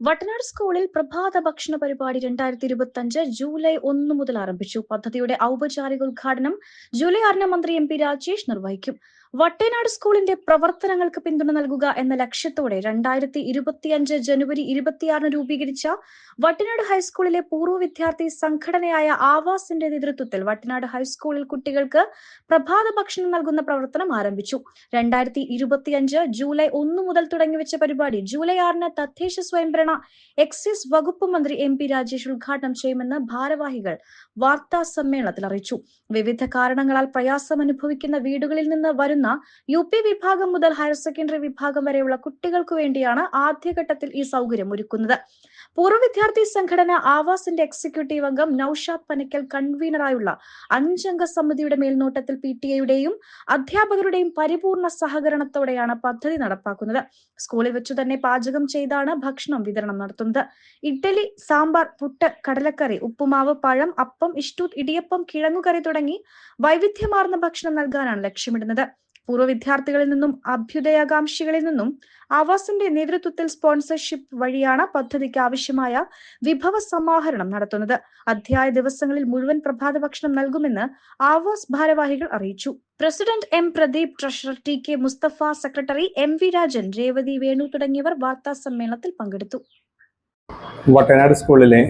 വട്ടനാട് സ്കൂളിൽ പ്രഭാത ഭക്ഷണ പരിപാടി രണ്ടായിരത്തി ഇരുപത്തി അഞ്ച് ജൂലൈ ഒന്ന് മുതൽ ആരംഭിച്ചു. പദ്ധതിയുടെ ഔപചാരിക ഉദ്ഘാടനം ജൂലൈ ആറിന് മന്ത്രി എം പി രാജേഷ് നിർവഹിക്കും. വട്ടേനാട് സ്കൂളിന്റെ പ്രവർത്തനങ്ങൾക്ക് പിന്തുണ നൽകുക എന്ന ലക്ഷ്യത്തോടെ രണ്ടായിരത്തി ഇരുപത്തിയഞ്ച് ജനുവരി ഇരുപത്തിയാറിന് രൂപീകരിച്ച വട്ടനാട് ഹൈസ്കൂളിലെ പൂർവ വിദ്യാർത്ഥി സംഘടനയായ ആവാസിന്റെ നേതൃത്വത്തിൽ വട്ടനാട് ഹൈസ്കൂളിൽ കുട്ടികൾക്ക് പ്രഭാത ഭക്ഷണം നൽകുന്ന പ്രവർത്തനം ആരംഭിച്ചു. രണ്ടായിരത്തി ഇരുപത്തിയഞ്ച് ജൂലൈ ഒന്ന് മുതൽ തുടങ്ങിവെച്ച പരിപാടി ജൂലൈ ആറിന് തദ്ദേശ സ്വയംഭരണ എക്സൈസ് വകുപ്പ് മന്ത്രി എം പി രാജേഷ് ഉദ്ഘാടനം ചെയ്യുമെന്ന് ഭാരവാഹികൾ വാർത്താ സമ്മേളനത്തിൽ അറിയിച്ചു. വിവിധ കാരണങ്ങളാൽ പ്രയാസം അനുഭവിക്കുന്ന വീടുകളിൽ നിന്ന് വരുന്ന യു പി വിഭാഗം മുതൽ ഹയർ സെക്കൻഡറി വിഭാഗം വരെയുള്ള കുട്ടികൾക്ക് വേണ്ടിയാണ് ആദ്യഘട്ടത്തിൽ ഈ സൗകര്യം ഒരുക്കുന്നത്. പൂർവ വിദ്യാർത്ഥി സംഘടന ആവാസിന്റെ എക്സിക്യൂട്ടീവ് അംഗം നൌഷാദ് പനക്കൽ കൺവീനറായുള്ള അഞ്ചംഗ സമിതിയുടെ മേൽനോട്ടത്തിൽ പി ടി എയുടെയും അധ്യാപകരുടെയും പരിപൂർണ സഹകരണത്തോടെയാണ് പദ്ധതി നടപ്പാക്കുന്നത്. സ്കൂളിൽ വെച്ചു തന്നെ പാചകം ചെയ്താണ് ഭക്ഷണം വിതരണം നടത്തുന്നത്. ഇഡ്ഡലി സാമ്പാർ പുട്ട് കടലക്കറി ഉപ്പുമാവ് പഴം അപ്പം ഇഷ്ടു ഇടിയപ്പം കിഴങ്ങുകറി തുടങ്ങി വൈവിധ്യമാർന്ന ഭക്ഷണം നൽകാനാണ് ലക്ഷ്യമിടുന്നത്. പൂർവ വിദ്യാർത്ഥികളിൽ നിന്നും അഭ്യുദയാകാംക്ഷികളിൽ നിന്നും ആവാസിന്റെ നേതൃത്വത്തിൽ സ്പോൺസർഷിപ്പ് വഴിയാണ് പദ്ധതിക്ക് ആവശ്യമായ വിഭവ സമാഹരണം നടത്തുന്നത്. അധ്യായ ദിവസങ്ങളിൽ മുഴുവൻ പ്രഭാത ഭക്ഷണം നൽകുമെന്ന് ആവാസ് ഭാരവാഹികൾ അറിയിച്ചു. President M Pradeep treasurer T K Musthafa secretary M V Rajan Revathi Venu തുടങ്ങിയവർ വാർത്താ സമ്മേളനത്തിൽ പങ്കെടുത്തു. വട്ടനാട് സ്കൂളിലെ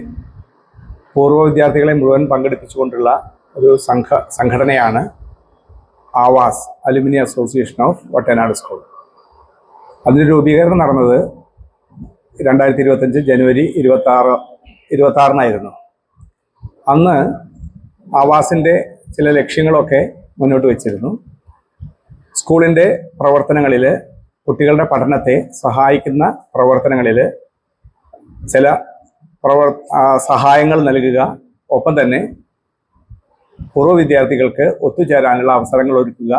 പൂർവ വിദ്യാർത്ഥികളെ മുഴുവൻ പങ്കെടുപ്പിച്ചുകൊണ്ടുള്ള ഒരു സംഘ സംഘടനയാണ് Aavas alumni association of Vattanad school. അതിന്റെ രൂപീകരണം നടന്നത് രണ്ടായിരത്തി ഇരുപത്തഞ്ച് ജനുവരി ഇരുപത്തി ആറ് ഇരുപത്തി ആറിനായിരുന്നു അന്ന് ആവാസിന്റെ ചില ലക്ഷ്യങ്ങളൊക്കെ മുന്നോട്ട് വെച്ചിരുന്നു. സ്കൂളിന്റെ പ്രവർത്തനങ്ങളിൽ കുട്ടികളുടെ പഠനത്തെ സഹായിക്കുന്ന പ്രവർത്തനങ്ങളിൽ ചില പ്രവർ സഹായങ്ങൾ നൽകുക ഒപ്പം തന്നെ പൂർവ വിദ്യാർത്ഥികൾക്ക് ഒത്തുചേരാനുള്ള അവസരങ്ങൾ ഒരുക്കുക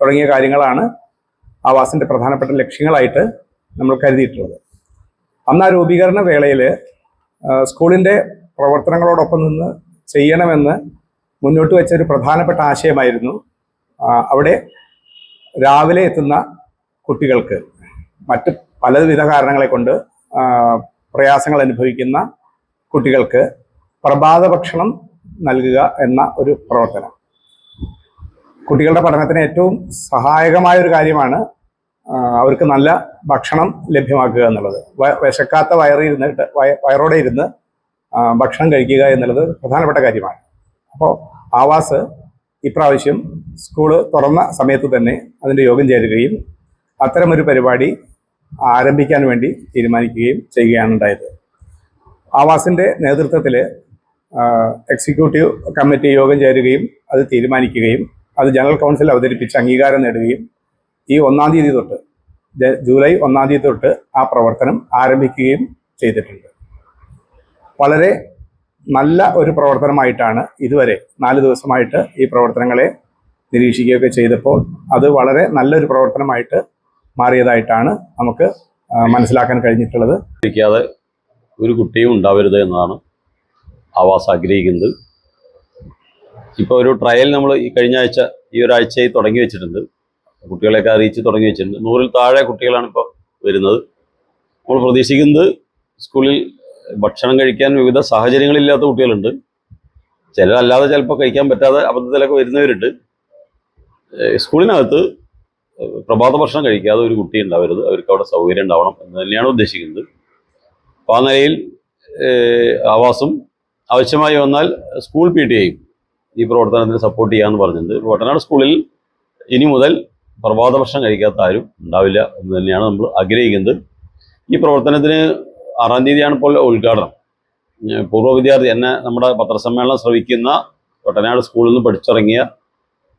തുടങ്ങിയ കാര്യങ്ങളാണ് ആവാസിന്റെ പ്രധാനപ്പെട്ട ലക്ഷ്യങ്ങളായിട്ട് നമ്മൾ കരുതിയിട്ടുള്ളത്. അന്ന് ആ രൂപീകരണ വേളയിൽ സ്കൂളിന്റെ പ്രവർത്തനങ്ങളോടൊപ്പം നിന്ന് ചെയ്യണമെന്ന് മുന്നോട്ട് വെച്ച ഒരു പ്രധാനപ്പെട്ട ആശയമായിരുന്നു അവിടെ രാവിലെ എത്തുന്ന കുട്ടികൾക്ക് മറ്റ് പലവിധ കാരണങ്ങളെ കൊണ്ട് പ്രയാസങ്ങൾ അനുഭവിക്കുന്ന കുട്ടികൾക്ക് പ്രഭാത ഭക്ഷണം നൽകുക എന്ന ഒരു പ്രവർത്തനം. കുട്ടികളുടെ പഠനത്തിന് ഏറ്റവും സഹായകമായ ഒരു കാര്യമാണ് അവർക്ക് നല്ല ഭക്ഷണം ലഭ്യമാക്കുക എന്നുള്ളത്. വിശക്കാത്ത വയറിരുന്നിട്ട് ഇരുന്നിട്ട് വയറോടെ ഇരുന്ന് ഭക്ഷണം കഴിക്കുക എന്നുള്ളത് പ്രധാനപ്പെട്ട കാര്യമാണ്. അപ്പോൾ ആവാസ് ഇപ്രാവശ്യം സ്കൂൾ തുറന്ന സമയത്ത് തന്നെ അതിന്റെ യോഗം ചേരുകയും അത്തരമൊരു പരിപാടി ആരംഭിക്കാൻ വേണ്ടി തീരുമാനിക്കുകയും ചെയ്യുകയാണ് ഉണ്ടായത്. ആവാസിന്റെ നേതൃത്വത്തിൽ എക്സിക്യൂട്ടീവ് കമ്മിറ്റി യോഗം ചേരുകയും അത് തീരുമാനിക്കുകയും അത് ജനറൽ കൗൺസിൽ അവതരിപ്പിച്ച് അംഗീകാരം നേടുകയും ഈ ഒന്നാം തീയതി തൊട്ട് ജൂലൈ ഒന്നാം തീയതി തൊട്ട് ആ പ്രവർത്തനം ആരംഭിക്കുകയും ചെയ്തിട്ടുണ്ട്. വളരെ നല്ല ഒരു പ്രവർത്തനമായിട്ടാണ് ഇതുവരെ നാല് ദിവസമായിട്ട് ഈ പ്രവർത്തനങ്ങളെ നിരീക്ഷിക്കുകയൊക്കെ ചെയ്തപ്പോൾ അത് വളരെ നല്ലൊരു പ്രവർത്തനമായിട്ട് മാറിയതായിട്ടാണ് നമുക്ക് മനസ്സിലാക്കാൻ കഴിഞ്ഞിട്ടുള്ളത്. ഒരു കുട്ടിയും ഉണ്ടാവരുത് എന്നതാണ് ആവാസ് ആഗ്രഹിക്കുന്നത്. ഇപ്പോൾ ഒരു ട്രയൽ നമ്മൾ ഈ കഴിഞ്ഞ ആഴ്ച ഈ ഒരാഴ്ചയിൽ തുടങ്ങി വെച്ചിട്ടുണ്ട്. കുട്ടികളെയൊക്കെ അറിയിച്ച് തുടങ്ങി വെച്ചിട്ടുണ്ട്. നൂറിൽ താഴെ കുട്ടികളാണ് ഇപ്പോൾ വരുന്നത്. നമ്മൾ പ്രതീക്ഷിക്കുന്നത് സ്കൂളിൽ ഭക്ഷണം കഴിക്കാൻ വിവിധ സാഹചര്യങ്ങളില്ലാത്ത കുട്ടികളുണ്ട്. ചിലരല്ലാതെ ചിലപ്പോൾ കഴിക്കാൻ പറ്റാതെ അബദ്ധത്തിലൊക്കെ വരുന്നവരുണ്ട്. സ്കൂളിനകത്ത് പ്രഭാത ഭക്ഷണം കഴിക്കാതെ ഒരു കുട്ടി ഉണ്ടാവരുത്. അവർക്ക് അവിടെ സൗകര്യം ഉണ്ടാവണം എന്ന് തന്നെയാണ് ഉദ്ദേശിക്കുന്നത്. അപ്പോൾ ആ നിലയിൽ ആവാസും ആവശ്യമായി വന്നാൽ സ്കൂൾ പി ടി ഐയും ഈ പ്രവർത്തനത്തിന് സപ്പോർട്ട് ചെയ്യാമെന്ന് പറഞ്ഞിട്ടുണ്ട്. വട്ടനാട് സ്കൂളിൽ ഇനി മുതൽ പ്രഭാത ഭക്ഷണം കഴിക്കാത്ത ആരും ഉണ്ടാവില്ല എന്ന് തന്നെയാണ് നമ്മൾ ആഗ്രഹിക്കുന്നത്. ഈ പ്രവർത്തനത്തിന് ആറാം തീയതിയാണ് ഇപ്പോൾ ഉദ്ഘാടനം. പൂർവ വിദ്യാർത്ഥി എന്നെ നമ്മുടെ പത്രസമ്മേളനം ശ്രവിക്കുന്ന വട്ടനാട് സ്കൂളിൽ നിന്ന് പഠിച്ചിറങ്ങിയ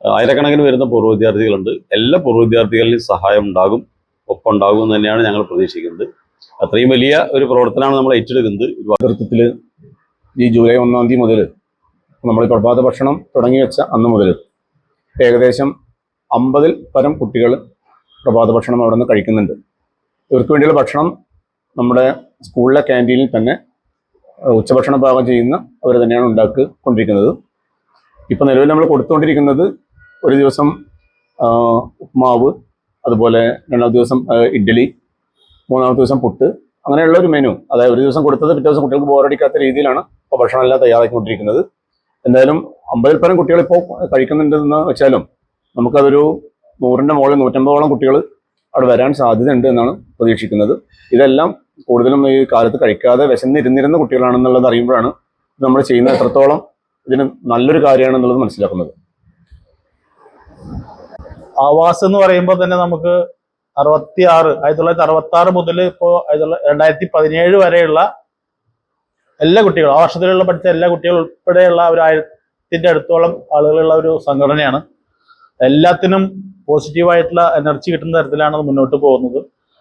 ആയിരക്കണക്കിന് വരുന്ന പൂർവ വിദ്യാർത്ഥികളുണ്ട്. എല്ലാ പൂർവ വിദ്യാർത്ഥികളിലും സഹായം ഉണ്ടാകും ഒപ്പം ഉണ്ടാകും എന്ന് തന്നെയാണ് ഞങ്ങൾ പ്രതീക്ഷിക്കുന്നത്. അത്രയും വലിയ ഒരു പ്രവർത്തനമാണ് നമ്മൾ ഏറ്റെടുക്കുന്നത്. നേതൃത്വത്തിൽ ഈ ജൂലൈ ഒന്നാം തീയതി മുതൽ നമ്മൾ പ്രഭാത ഭക്ഷണം തുടങ്ങി വെച്ച അന്ന് മുതൽ ഏകദേശം അമ്പതിൽ പരം കുട്ടികൾ പ്രഭാത ഭക്ഷണം അവിടെ നിന്ന് കഴിക്കുന്നുണ്ട്. ഇവർക്ക് വേണ്ടിയുള്ള ഭക്ഷണം നമ്മുടെ സ്കൂളിലെ ക്യാന്റീനിൽ തന്നെ ഉച്ചഭക്ഷണം പാകം ചെയ്യുന്ന അവർ തന്നെയാണ് ഉണ്ടാക്കി കൊണ്ടിരിക്കുന്നത്. ഇപ്പം നിലവിൽ നമ്മൾ കൊടുത്തുകൊണ്ടിരിക്കുന്നത് ഒരു ദിവസം ഉപ്മാവ് അതുപോലെ രണ്ടാമത്തെ ദിവസം ഇഡ്ഡലി മൂന്നാമത്തെ ദിവസം പുട്ട് അങ്ങനെയുള്ള ഒരു മെനു അതായത് ഒരു ദിവസം കൊടുത്തത് പിറ്റേ ദിവസം കുട്ടികൾക്ക് ബോറടിക്കാത്ത രീതിയിലാണ് ഇപ്പോൾ ഭക്ഷണം എല്ലാം തയ്യാറാക്കിക്കൊണ്ടിരിക്കുന്നത്. എന്തായാലും അമ്പതിൽ പരം കുട്ടികൾ ഇപ്പോൾ കഴിക്കുന്നുണ്ടെന്ന് വെച്ചാലും നമുക്കതൊരു നൂറിന്റെ മുകളിൽ നൂറ്റമ്പതോളം കുട്ടികൾ അവിടെ വരാൻ സാധ്യതയുണ്ട് എന്നാണ് പ്രതീക്ഷിക്കുന്നത്. ഇതെല്ലാം കൂടുതലും ഈ കാലത്ത് കഴിക്കാതെ വിശന്നിരുന്നിരുന്ന കുട്ടികളാണെന്നുള്ളത് അറിയുമ്പോഴാണ് നമ്മൾ ചെയ്യുന്ന എത്രത്തോളം ഇതിന് നല്ലൊരു കാര്യമാണെന്നുള്ളത് മനസ്സിലാക്കുന്നത്. ആവാസ് എന്ന് പറയുമ്പോൾ തന്നെ നമുക്ക് അറുപത്തി ആറ് ആയിരത്തി തൊള്ളായിരത്തി അറുപത്തി ആറ് മുതൽ ഇപ്പോൾ രണ്ടായിരത്തി പതിനേഴ് വരെയുള്ള എല്ലാ കുട്ടികളും ആ വർഷത്തിലുള്ള പഠിച്ച എല്ലാ കുട്ടികളും ഉൾപ്പെടെയുള്ള ഒരു ആയിരത്തിന്റെ അടുത്തോളം ആളുകളുള്ള ഒരു സംഘടനയാണ്. എല്ലാത്തിനും പോസിറ്റീവായിട്ടുള്ള എനർജി കിട്ടുന്ന തരത്തിലാണ് അത് മുന്നോട്ട് പോകുന്നത്.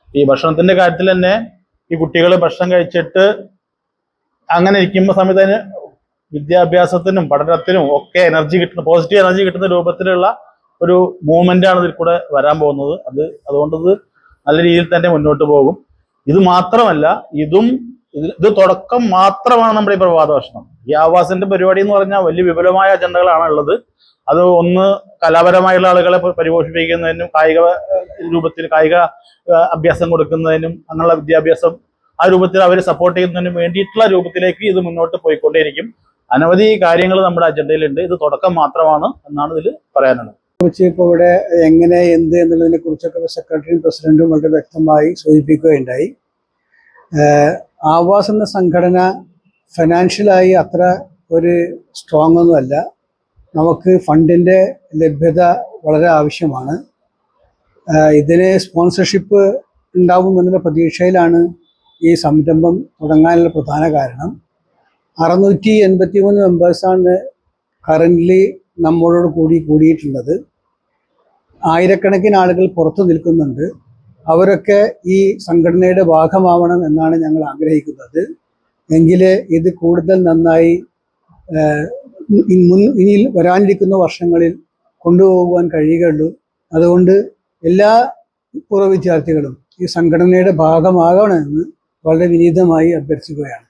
ഈ ഭക്ഷണത്തിന്റെ കാര്യത്തിൽ തന്നെ ഈ കുട്ടികൾ ഭക്ഷണം കഴിച്ചിട്ട് അങ്ങനെ ഇരിക്കുമ്പോൾ സമയത്ത് വിദ്യാഭ്യാസത്തിനും പഠനത്തിനും ഒക്കെ എനർജി കിട്ടുന്ന പോസിറ്റീവ് എനർജി കിട്ടുന്ന രൂപത്തിലുള്ള ഒരു മൂവ്മെന്റ് ആണ് ഇതിൽ കൂടെ വരാൻ പോകുന്നത്. അത് അതുകൊണ്ട് ഇത് നല്ല രീതിയിൽ തന്നെ മുന്നോട്ട് പോകും. ഇത് മാത്രമല്ല ഇതും ഇത് തുടക്കം മാത്രമാണ് നമ്മുടെ ഈ പ്രഭാത ഭക്ഷണം. ഈ ആവാസിന്റെ പരിപാടി എന്ന് പറഞ്ഞാൽ വലിയ വിപുലമായ അജണ്ടകളാണ് ഉള്ളത്. അത് ഒന്ന് കലാപരമായുള്ള ആളുകളെ പരിപോഷിപ്പിക്കുന്നതിനും കായിക രൂപത്തിൽ കായിക അഭ്യാസം കൊടുക്കുന്നതിനും അങ്ങനെയുള്ള വിദ്യാഭ്യാസം ആ രൂപത്തിൽ അവരെ സപ്പോർട്ട് ചെയ്യുന്നതിനും വേണ്ടിയിട്ടുള്ള രൂപത്തിലേക്ക് ഇത് മുന്നോട്ട് പോയിക്കൊണ്ടേയിരിക്കും. അനവധി കാര്യങ്ങൾ നമ്മുടെ അജണ്ടയിലുണ്ട്. ഇത് തുടക്കം മാത്രമാണ് എന്നാണ് ഇതിൽ പറയാനുള്ളത്. കുറിച്ച് ഇപ്പോൾ ഇവിടെ എങ്ങനെ എന്ത് എന്നുള്ളതിനെ കുറിച്ചൊക്കെ സെക്രട്ടറിയും പ്രസിഡന്റും വളരെ വ്യക്തമായി സൂചിപ്പിക്കുകയുണ്ടായി. ആവാസ് എന്ന സംഘടന ഫിനാൻഷ്യലായി അത്ര ഒരു സ്ട്രോങ് ഒന്നുമല്ല നമുക്ക് ഫണ്ടിന്റെ ലഭ്യത വളരെ ആവശ്യമാണ്. ഇതിന് സ്പോൺസർഷിപ്പ് ഉണ്ടാവുമെന്നുള്ള പ്രതീക്ഷയിലാണ് ഈ സംരംഭം തുടങ്ങാനുള്ള പ്രധാന കാരണം. അറുന്നൂറ്റി എൺപത്തി മൂന്ന് മെമ്പേഴ്സാണ് കറന്റ്ലി നമ്മളോട് കൂടി കൂടിയിട്ടുള്ളത്. ആയിരക്കണക്കിന് ആളുകൾ പുറത്തു നിൽക്കുന്നുണ്ട്. അവരൊക്കെ ഈ സംഘടനയുടെ ഭാഗമാവണം എന്നാണ് ഞങ്ങൾ ആഗ്രഹിക്കുന്നത്. എങ്കിലേ ഇത് കൂടുതൽ നന്നായി മുൻ ഇനി വരാനിരിക്കുന്ന വർഷങ്ങളിൽ കൊണ്ടുപോകുവാൻ കഴിയുകയുള്ളൂ. അതുകൊണ്ട് എല്ലാ പൂർവ വിദ്യാർത്ഥികളും ഈ സംഘടനയുടെ ഭാഗമാകണമെന്ന് വളരെ വിനീതമായി അഭ്യർത്ഥിക്കുകയാണ്.